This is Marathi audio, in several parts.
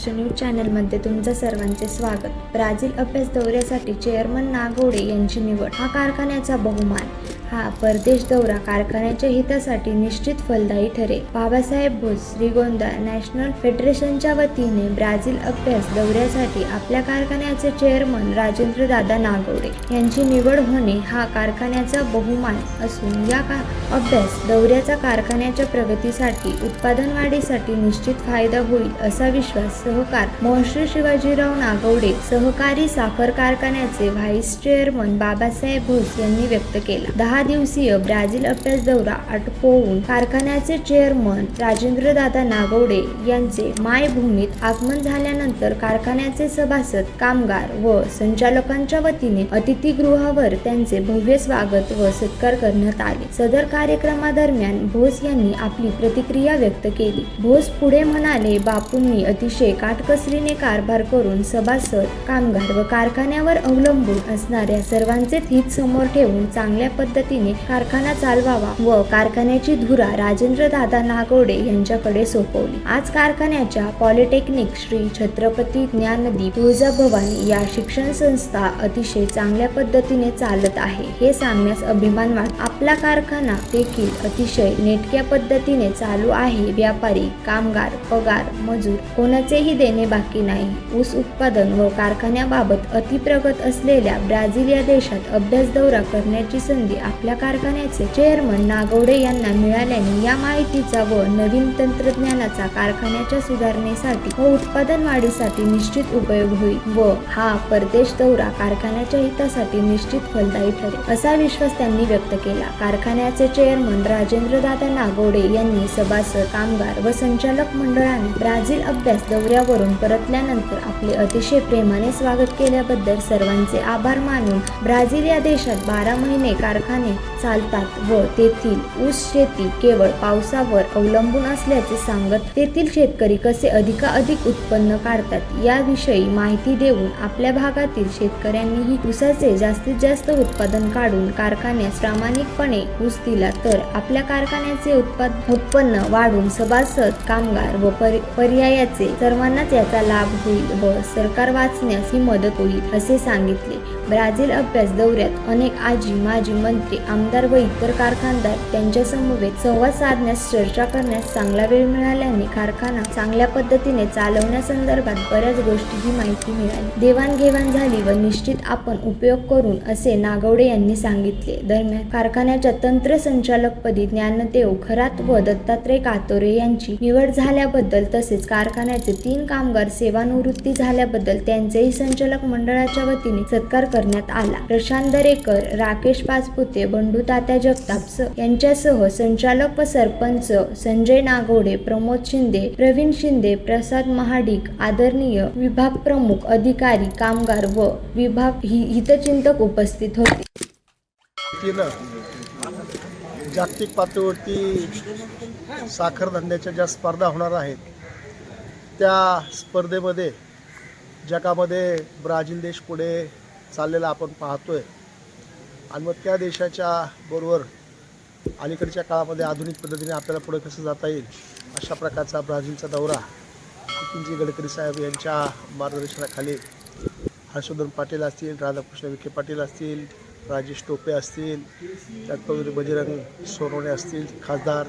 महाराष्ट्र न्यूज चॅनलमध्ये तुमचं सर्वांचे स्वागत. ब्राझील अभ्यास दौऱ्यासाठी चेअरमन नागोडे यांची निवड. हा कारखान्याचा बहुमान. हा परदेश दौरा कारखान्याच्या हितासाठी निश्चित फलदायी ठरेल. बाबासाहेब भोस श्रीगोंदा नॅशनल फेडरेशनच्या वतीने ब्राझील अभ्यास दौऱ्यासाठी आपल्या कारखान्याचे चेअरमन राजेंद्र दादा नागवडे यांची निवड होणे हा कारखान्याचा बहुमान असून या का अभ्यास दौऱ्याचा कारखान्याच्या प्रगतीसाठी उत्पादन वाढीसाठी निश्चित फायदा होईल असा विश्वास सहकार महर्षी शिवाजीराव नागवडे सहकारी साखर कारखान्याचे व्हाईस चेअरमन बाबासाहेब भोस यांनी व्यक्त केला. दहा दिवसीय ब्राझील अभ्यास दौरा आटोपवून कारखान्याचे चेअरमन राजेंद्रदादा नागवडे यांचे मायभूमीत आगमन झाल्यानंतर कारखान्याचे सभासद कामगार व संचालकांच्या वतीने अतिथीगृहावर त्यांचे भव्य स्वागत व सत्कार करण्यात आले. सदर कार्यक्रमादरम्यान भोस यांनी आपली प्रतिक्रिया व्यक्त केली. भोस पुढे म्हणाले बापूंनी अतिशय काटकसरीने कारभार करून सभासद कामगार व कारखान्यावर अवलंबून असणाऱ्या सर्वांचे हित समोर ठेवून चांगल्या पद्धतीने कारखाना चालवावा व कारखान्याची धुरा राजेंद्र दादा नागोडे यांच्याकडे सोपवली. आज कारखान्याच्या पॉलिटेक्निक श्री छत्रपती ज्ञानदीप तुळजाभवानी या शिक्षण संस्था अतिशय चांगल्या पद्धतीने चालत आहे. हे सांगण्यास अभिमान वाट आपला कारखाना देखील अतिशय नेटक्या पद्धतीने चालू आहे. व्यापारी कामगार पगार मजूर कोणाचेही देणे बाकी नाही. ऊस उत्पादन व कारखान्याबाबत अतिप्रगत असलेल्या ब्राझील या देशात अभ्यास दौरा करण्याची संधी आपल्या कारखान्याचे चेअरमन नागवडे यांना मिळाल्याने या माहितीचा व नवीन तंत्रज्ञानाचा कारखान्याच्या सुधारणेसाठी व उत्पादन वाढीसाठी निश्चित उपयोग होईल व हा परदेश दौरा कारखान्याच्या हितासाठी निश्चित फलदायी ठरेल असा विश्वास त्यांनी व्यक्त केला. कारखान्याचे चेअरमन राजेंद्र दादा नागवडे यांनी सभासद कामगार व संचालक मंडळाने ब्राझील अभ्यास दौऱ्यावरून परतल्यानंतर आपले अतिशय प्रेमाने स्वागत केल्याबद्दल सर्वांचे आभार मानून ब्राझील या देशात बारा महिने कारखाने चालतात व तेथील ऊस शेती केवळ पावसावर अवलंबून असल्याचे सांगत तेथील शेतकरी कसे अधिकाधिक उत्पन्न काढतात याविषयी माहिती देऊन आपल्या भागातील शेतकऱ्यांनीही ऊसाचे जास्तीत जास्त उत्पादन काढून कारखान्यास प्रामाणिकपणे ऊस दिला तर आपल्या कारखान्याचे उत्पाद उत्पन्न वाढून सभासद कामगार व पर्यायाचे सर्वांनाच याचा लाभ होईल व सरकार वाचण्यास ही मदत होईल असे सांगितले. ब्राझील अभ्यास दौऱ्यात अनेक आजी माजी मंत्री आमदार व इतर कारखानदार त्यांच्या समवेत संवाद साधण्यास चर्चा करण्यास चांगला वेळ मिळाल्याने कारखाना चांगल्या पद्धतीने चालवण्यासंदर्भात बऱ्याच गोष्टीची माहिती मिळाली. देवाणघेवाण झाली व निश्चित आपण उपयोग करून असे नागवडे यांनी सांगितले. दरम्यान कारखान्याच्या तंत्र संचालकपदी ज्ञानदेव खरात व दत्तात्रय कातोरे यांची निवड झाल्याबद्दल तसेच कारखान्याचे तीन कामगार सेवानिवृत्ती झाल्याबद्दल त्यांचेही संचालक मंडळाच्या वतीने सत्कार करण्यात आला. प्रशांत दरेकर राकेश पाचपुते बंडू तात्या जगताप यांच्यासह संचालक व सरपंच संजय नागोडे प्रमोद शिंदे प्रवीण शिंदे प्रसाद महाडिक आदरणीय विभाग प्रमुख अधिकारी कामगार व विभाग हितचिंतक उपस्थित होते. जागतिक पातळीवरती साखर धंद्याच्या ज्या स्पर्धा होणार आहेत त्या स्पर्धेमध्ये जगामध्ये ब्राझील देश पुढे चाललेला आपण पाहतो आहे आणि मग त्या देशाच्या बरोबर अलीकडच्या काळामध्ये आधुनिक पद्धतीने आपल्याला पुढे कसं जाता येईल अशा प्रकारचा ब्राझीलचा दौरा नितीनजी गडकरी साहेब यांच्या मार्गदर्शनाखाली हर्षवर्धन पाटील असतील राधाकृष्ण विखे पाटील असतील राजेश टोपे असतील त्याचबरोबर बजरंग सोनवणे असतील खासदार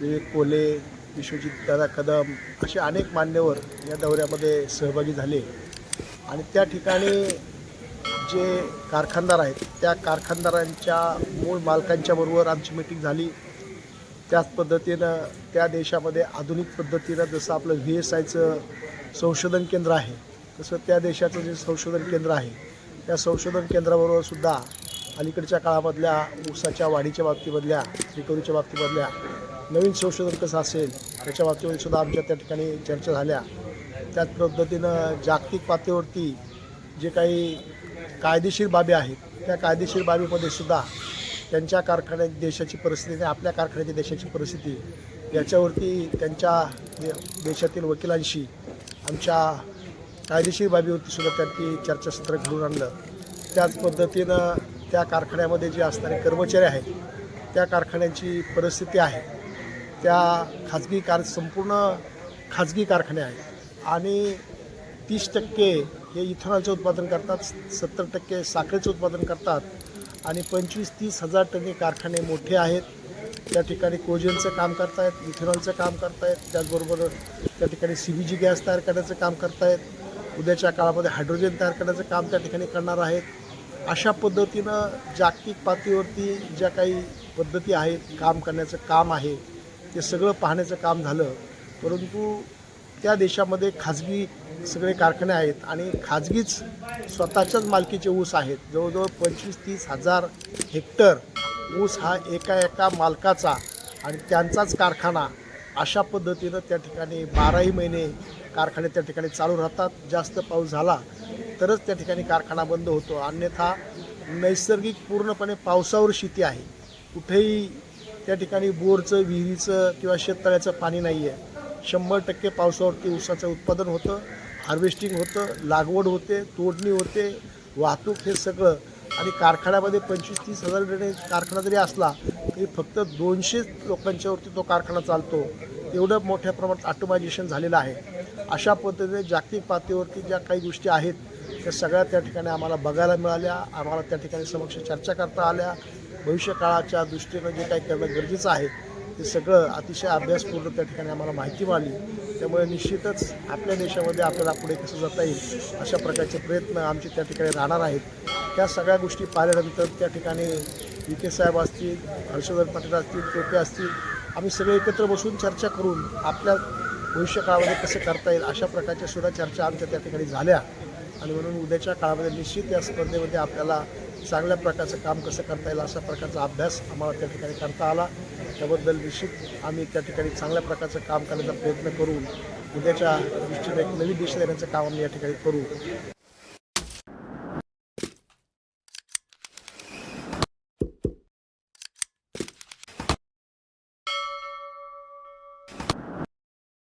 विवेक कोले विश्वजित दादा कदम असे अनेक मान्यवर या दौऱ्यामध्ये सहभागी झाले. आणि त्या ठिकाणी जे कारखानदार आहेत त्या कारखानदारांच्या मूळ मालकांच्या बरोबर आमची मीटिंग झाली. त्याच पद्धतीनं त्या देशामध्ये आधुनिक पद्धतीनं जसं आपलं व्ही एस आयचं संशोधन केंद्र आहे तसं त्या देशाचं जे संशोधन केंद्र आहे त्या संशोधन केंद्राबरोबर सुद्धा अलीकडच्या काळामधल्या ऊसाच्या वाढीच्या बाबतीमधल्या रिकव्हरीच्या बाबतीमधल्या नवीन संशोधन कसं असेल त्याच्या बाबतीमध्ये सुद्धा आमच्या त्या ठिकाणी चर्चा झाल्या. त्याच पद्धतीनं जागतिक पातळीवरती जे काही कायदेशीर बाबी आहेत. त्या कायदेशीर बाबीमध्ये सुद्धा त्यांच्या कारखान्यात देशाची परिस्थिती आणि आपल्या कारखान्याची देशाची परिस्थिती याच्यावरती त्यांच्या देशातील वकिलांशी आमच्या कायदेशीर बाबीवरती सुद्धा त्यांनी चर्चासत्र घडून आणलं. त्याच पद्धतीनं त्या कारखान्यामध्ये जे असणारे कर्मचारी आहेत त्या कारखान्यांची परिस्थिती आहे. त्या खाजगी कार संपूर्ण खाजगी कारखाने आहेत. आणि तीस टक्के हे इथेनॉलचे उत्पादन करतात सत्तर टक्के साखरेचं उत्पादन करतात आणि पंचवीस तीस हजार टक्के कारखाने मोठे आहेत. त्या ठिकाणी कोजनचं काम करतायत इथेनॉलचं काम करतायत. त्याचबरोबर त्या ठिकाणी सी बी जी गॅस तयार करण्याचं काम करतायत. उद्याच्या काळामध्ये हायड्रोजन तयार करण्याचं काम त्या ठिकाणी करणार आहेत. अशा पद्धतीनं जागतिक पातळीवरती ज्या काही पद्धती आहेत काम करण्याचं काम आहे ते सगळं पाहण्याचं काम झालं. परंतु त्या देशामध्ये खाजगी सगळे कारखाने आहेत आणि खाजगीच स्वतःच्याच मालकीचे ऊस आहेत. जवळजवळ पंचवीस तीस हजार हेक्टर ऊस हा एका एका मालकाचा आणि त्यांचाच कारखाना अशा पद्धतीनं त्या ठिकाणी बाराही महिने कारखाने त्या ठिकाणी चालू राहतात. जास्त पाऊस झाला तरच त्या ठिकाणी कारखाना बंद होतो. अन्यथा नैसर्गिक पूर्णपणे पावसावर शेती आहे. कुठेही त्या ठिकाणी बोरचं विहिरीचं किंवा शेततळ्याचं पाणी नाही आहे शंभर टक्के पावसावरती ऊसाचं उत्पादन होतं हार्वेस्टिंग होतं लागवड होते तोडणी होते वाहतूक हे सगळं. आणि कारखान्यामध्ये पंचवीस तीस हजार टने कारखाना जरी असला तरी फक्त दोनशे लोकांच्यावरती तो कारखाना चालतो. एवढं मोठ्या प्रमाणात ऑटोमायझेशन झालेलं आहे. अशा पद्धतीने जागतिक पातळीवरती ज्या काही गोष्टी आहेत त्या सगळ्या त्या ठिकाणी आम्हाला बघायला मिळाल्या. आम्हाला त्या ठिकाणी समक्ष चर्चा करता आल्या. भविष्यकाळाच्या दृष्टीनं जे काही करणं गरजेचं आहे ते सगळं अतिशय अभ्यासपूर्ण त्या ठिकाणी आम्हाला माहिती मिळाली. त्यामुळे निश्चितच आपल्या देशामध्ये आपल्याला पुढे कसं जाता येईल अशा प्रकारचे प्रयत्न आमचे त्या ठिकाणी राहणार आहेत. त्या सगळ्या गोष्टी पाहिल्यानंतर त्या ठिकाणी विखे साहेब असतील हर्षवर्धन पाटील असतील टोपे असतील आम्ही सगळे एकत्र बसून चर्चा करून आपल्या भविष्यकाळामध्ये कसं करता येईल अशा प्रकारच्या सुद्धा चर्चा आमच्या त्या ठिकाणी झाल्या. आणि म्हणून उद्याच्या काळामध्ये निश्चित या स्पर्धेमध्ये आपल्याला चांगल्या प्रकारचं काम कसं करता येईल अशा प्रकारचा अभ्यास आम्हाला त्या ठिकाणी करता आला. त्याबद्दल निश्चित आम्ही त्या ठिकाणी चांगल्या प्रकारचं काम करण्याचा प्रयत्न करू उद्याच्या दृष्टीने एक नवी दिशा देण्याचं काम आम्ही या ठिकाणी करू.